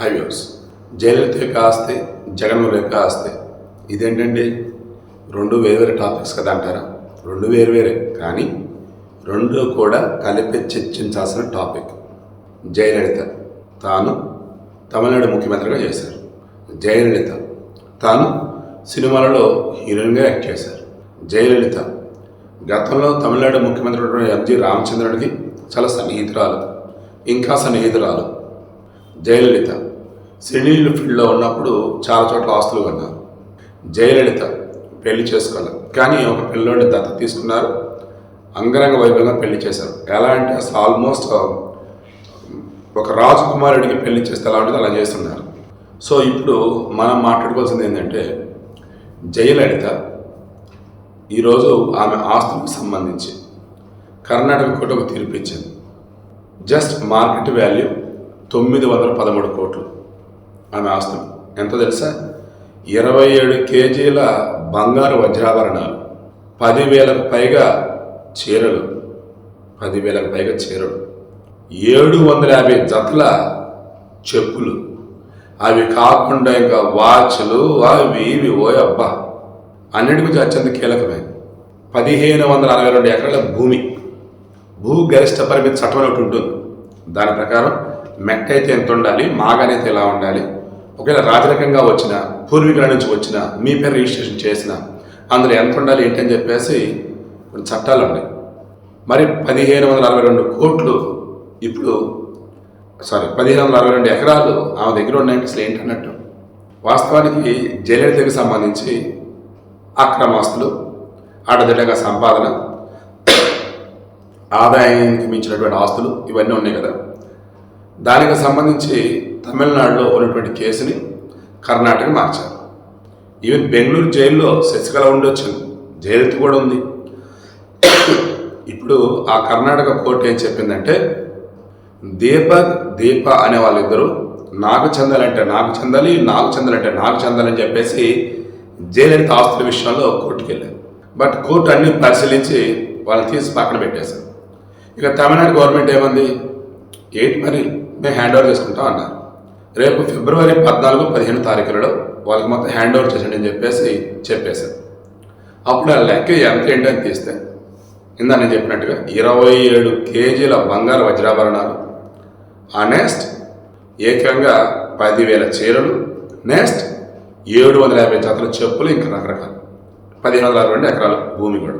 High views Jayalalithaa యొక్క ఆస్తి జగన్మోహన్ యొక్క ఆస్తి. ఇదేంటండి? రెండు వేరు టాపిక్స్ కదా అంటారా? రెండు వేరు వేరే కానీ రెండు కూడా కలిపి చర్చించాల్సిన టాపిక్. జయలలిత తాను తమిళనాడు ముఖ్యమంత్రిగా చేశారు. జయలలిత తాను సినిమాలలో హీరోయిన్గా యాక్ట్ చేశారు. జయలలిత గతంలో తమిళనాడు ముఖ్యమంత్రి ఎంజి రామచంద్రుడికి చాలా సన్నిహితురాలు. ఇంకా సన్నిహితురాలు. జయలలిత. సినీలు ఫీల్డ్లో ఉన్నప్పుడు చాలా చోట్ల ఆస్తులు కొన్నారు. జయలలిత పెళ్ళి చేసుకోవాలి కానీ ఒక పిల్లోడిని దత్త తీసుకున్నారు. అంగరంగ వైభవంగా పెళ్ళి చేశారు. ఎలా అంటే అసలు ఆల్మోస్ట్ ఒక రాజకుమారుడికి పెళ్ళి చేస్తే ఎలా ఉంటుంది అలా చేస్తున్నారు. సో ఇప్పుడు మనం మాట్లాడుకోవాల్సింది ఏంటంటే జయలలిత ఈరోజు ఆమె ఆస్తులకు సంబంధించి కర్ణాటక కోర్టు ఒక తీర్పు ఇచ్చింది. జస్ట్ మార్కెట్ వాల్యూ తొమ్మిది వందల పదమూడు కోట్లు ఆమె ఆస్తులు ఎంత తెలుసా? ఇరవై ఏడు కేజీల బంగారు వజ్రాభరణాలు పదివేలకు పైగా చీరలు పదివేలకు పైగా చీరలు ఏడు వందల యాభై జతల చెప్పులు. అవి కాకుండా ఇంకా వాచ్లు అవి ఇవి. ఓ అబ్బా! అన్నిటి గురించి అత్యంత కీలకమైనది పదిహేను వందల అరవై రెండు ఎకరాల భూమి భూ గరిష్ట పరిమితి చట్టం ఒకటి ఉంటుంది. దాని ప్రకారం మెట్ట అయితే ఎంత ఉండాలి? మాగానైతే ఎలా ఉండాలి? ఒకవేళ రాజరికంగా వచ్చిన పూర్వీకుల నుంచి వచ్చిన మీ పేరు రిజిస్ట్రేషన్ చేసిన అందులో ఎంత ఉండాలి ఏంటని చెప్పేసి కొన్ని చట్టాలు ఉన్నాయి. మరి పదిహేను వందల అరవై రెండు కోట్లు ఇప్పుడు సారీ పదిహేను వందల అరవై రెండు ఎకరాలు ఆమె దగ్గర ఉన్నాయంటే అసలు ఏంటన్నట్టు వాస్తవానికి జయలలితకి సంబంధించి అక్రమాస్తులు ఆడదిడ్డగా సంపాదన ఆదాయానికి మించినటువంటి ఆస్తులు ఇవన్నీ ఉన్నాయి కదా. దానికి సంబంధించి తమిళనాడులో ఉన్నటువంటి కేసుని కర్ణాటక మార్చారు. ఈవెన్ బెంగళూరు జైల్లో శశికళ ఉండొచ్చు జయలలిత కూడా ఉంది. ఇప్పుడు ఆ కర్ణాటక కోర్టు ఏం చెప్పిందంటే దీపక్ దీప అనే వాళ్ళిద్దరూ నాకు చెందాలంటే నాకు చెందాలి నాకు చెందాలంటే నాకు చెందాలని చెప్పేసి జయలలిత ఆస్తుల విషయంలో కోర్టుకు వెళ్ళారు బట్ కోర్టు అన్ని పరిశీలించి వాళ్ళని తీసి పక్కన పెట్టేశారు. ఇక తమిళనాడు గవర్నమెంట్ ఏమంది? ఏంటి మరి? మేము హ్యాండ్ ఓవర్ చేసుకుంటాం అన్నారు రేపు ఫిబ్రవరి పద్నాలుగు పదిహేను తారీఖులలో వాళ్ళకి మొత్తం హ్యాండ్ ఓవర్ చేసండి అని చెప్పేసి చెప్పేశారు అప్పుడు ఆ లెక్క ఎంత ఏంటని తీస్తే ఇందా నేను చెప్పినట్టుగా ఇరవై ఏడు కేజీల బంగారు వజ్రాభరణాలు ఆ నెక్స్ట్ ఏకంగా పదివేల చీరలు నెక్స్ట్ ఏడు వందల యాభై జతల చెప్పులు ఇంకా రకరకాలు. పదిహేను వందల అరవై రెండు ఎకరాల భూమి కూడా.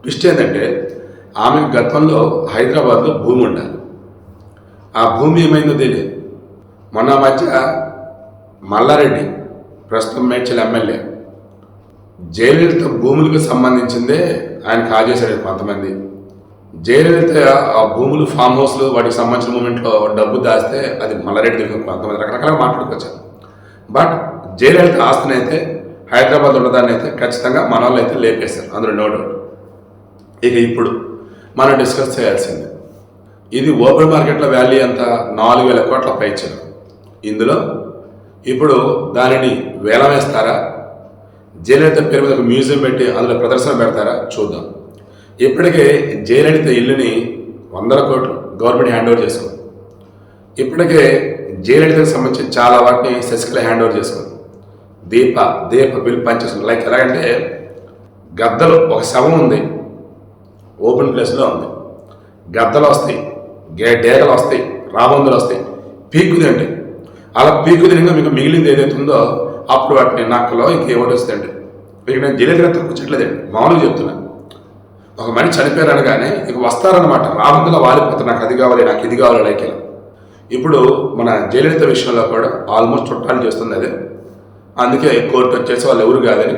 ట్విస్ట్ ఏంటంటే ఆమె గతంలో హైదరాబాద్లో భూమి ఉండాలి. ఆ భూమి ఏమైందో తెలియదు. మొన్న మధ్య మల్లారెడ్డి ప్రస్తుతం మేడ్చల్ ఎమ్మెల్యే జయలలిత భూములకు సంబంధించిందే ఆయన కాజేశాడు కొంతమంది. జయలలిత ఆ భూములు ఫామ్ హౌస్లు వాటికి సంబంధించిన మూమెంట్లో డబ్బు దాస్తే అది మల్లారెడ్డి దగ్గర కొంతమంది రకరకాలుగా మాట్లాడుకోవచ్చు బట్ జయలలిత ఆస్తిని అయితే హైదరాబాద్ ఉన్నదాన్ని అయితే ఖచ్చితంగా మన వాళ్ళు అయితే లేపేశారు. అందులో నో డౌట్. ఇక ఇప్పుడు మనం డిస్కస్ చేయాల్సింది. ఇది ఓపెన్ మార్కెట్లో వాల్యూ ఎంత? నాలుగు వేల కోట్ల పైచ్చారు ఇందులో ఇప్పుడు దానిని వేలం వేస్తారా? జయలలిత పేరు మీద ఒక మ్యూజియం పెట్టి అందులో ప్రదర్శన పెడతారా? చూద్దాం. ఇప్పటికే జయలలిత ఇల్లుని వందల కోట్లు గవర్నమెంట్ హ్యాండ్ ఓవర్ చేసుకుంది. ఇప్పటికే జయలలితకు సంబంధించి చాలా వాటిని శశికళ హ్యాండ్ ఓవర్ చేసుకుంది. దీప దీప బిల్ పనిచేస్తుంది. లైక్ ఎలాగంటే గద్దలు ఒక శవం ఉంది. ఓపెన్ ప్లేస్లో ఉంది. గద్దలు వస్తాయి. గే డేగలు వస్తాయి రాబందులు వస్తాయి. పీకు తింటాయి అలా పీకు తినగా మీకు మిగిలింది ఏదైతే ఉందో అప్పుడు వాటిని నక్కలో ఇంకేమిటి వస్తాయండి మీకు నేను జయలలిత తక్కువచ్చట్లేదండి మామూలుగా చెప్తున్నాను ఒక మనిషి చనిపోయారు అనగానే ఇక వస్తారనమాట రాబందులో వాలిపోతే నాకు అది కావాలి నాకు ఇది కావాలి లైక్ ఇప్పుడు మన జయలలిత విషయంలో కూడా ఆల్మోస్ట్ చుట్టాలు చేస్తుంది అదే. అందుకే కోర్టు వచ్చేసి వాళ్ళు ఎవరు కాదని.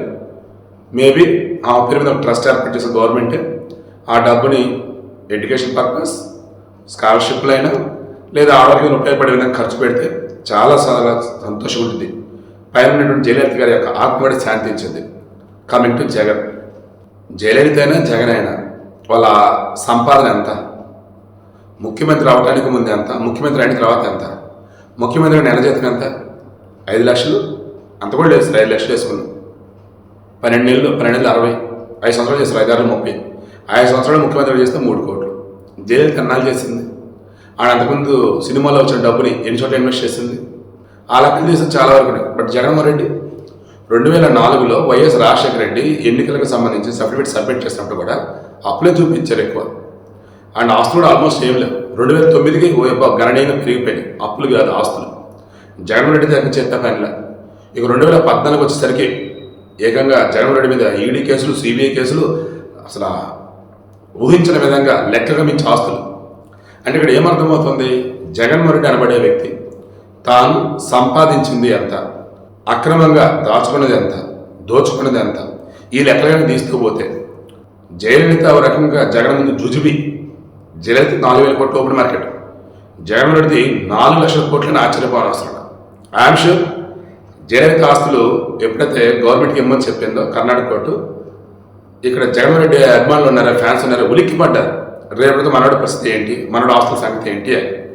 మేబీ ఆ పేరు మీద ఒక ట్రస్ట్ ఏర్పాటు చేసిన గవర్నమెంటే. ఆ డబ్బుని ఎడ్యుకేషన్ పర్పస్ స్కాలర్షిప్లు అయినా లేదా ఆరోగ్యం ఉపయోగపడే విధంగా ఖర్చు పెడితే చాలా చాలా సంతోషం ఉంటుంది. పైన ఉన్నటువంటి జయలలిత గారి యొక్క ఆత్మడి శాంతించింది కమింగ్ టు జగన్. జయలలిత అయినా జగన్ అయినా వాళ్ళ సంపాదన ఎంత? ముఖ్యమంత్రి అవటానికి ముందు ఎంత? ముఖ్యమంత్రి అయిన తర్వాత ఎంత? ముఖ్యమంత్రి నెల జీతం ఎంత? ఐదు లక్షలు? అంత కూడా లేదు సార్ ఐదు లక్షలు వేసుకున్నాం. పన్నెండు నెలలు పన్నెండు నెలలు అరవై. ఐదు సంవత్సరాలు చేస్తారు ఐదారు ముప్పై. ఐదు సంవత్సరాలు ముఖ్యమంత్రి చేస్తే మూడు కోట్లు. జయలలిత ఎన్నాళ్ళు చేసింది. ఆడ అంతకుముందు సినిమాలో వచ్చిన డబ్బుని ఎన్ని చోట్ల ఇన్వెస్ట్ చేసింది. ఆ లెక్కలు తీస్తే చాలా వరకు ఉన్నాయి. బట్ జగన్మోహన్ రెడ్డి రెండు వేల నాలుగులో వైఎస్ రాజశేఖర రెడ్డి ఎన్నికలకు సంబంధించి సర్టిఫికేట్ సబ్మిట్ చేసినప్పుడు కూడా అప్పులే చూపించారు ఎక్కువ. అండ్ ఆస్తులు కూడా ఆల్మోస్ట్ ఏం లేవు. రెండు వేల తొమ్మిదికి ఓ గణనీయంగా పెరిగిపోయినాయి. అప్పులు కాదు ఆస్తులు. జగన్మోహన్ రెడ్డి దగ్గర చేత పనిలా. ఇక రెండు వేల పద్నాలుగు వచ్చేసరికి ఏకంగా జగన్మోహన్ రెడ్డి మీద ఈడీ కేసులు సిబిఐ కేసులు అసలు ఊహించిన విధంగా లెక్కగా మించి ఆస్తులు అంటే ఇక్కడ ఏమర్థమవుతుంది జగన్మోహన్ రెడ్డి అనబడే వ్యక్తి. తాను సంపాదించింది ఎంత? అక్రమంగా దాచుకున్నది ఎంత? దోచుకున్నది ఎంత? ఈ లెక్కలను తీస్తూ పోతే జయలలిత ఒక రకంగా జగన్ ముందు జుజుబి. జయలలిత నాలుగు వేల కోట్ల ఓపెన్ మార్కెట్. జగన్ రెడ్డి నాలుగు లక్షల కోట్లని ఆశ్చర్యపోవడం అవసరం ఐఎమ్ షూర్ జయలలిత ఆస్తులు ఎప్పుడైతే గవర్నమెంట్కి ఇమ్మని చెప్పిందో కర్ణాటక కోర్టు ఇక్కడ జగన్మోహన్ రెడ్డి అభిమానులు ఉన్నారా? ఫ్యాన్స్ ఉన్నారా? ఉలిక్కిపడ్డారు. రేపటితో మనోడి పరిస్థితి ఏంటి? మనోడు ఆస్తుల సంగతి ఏంటి? అని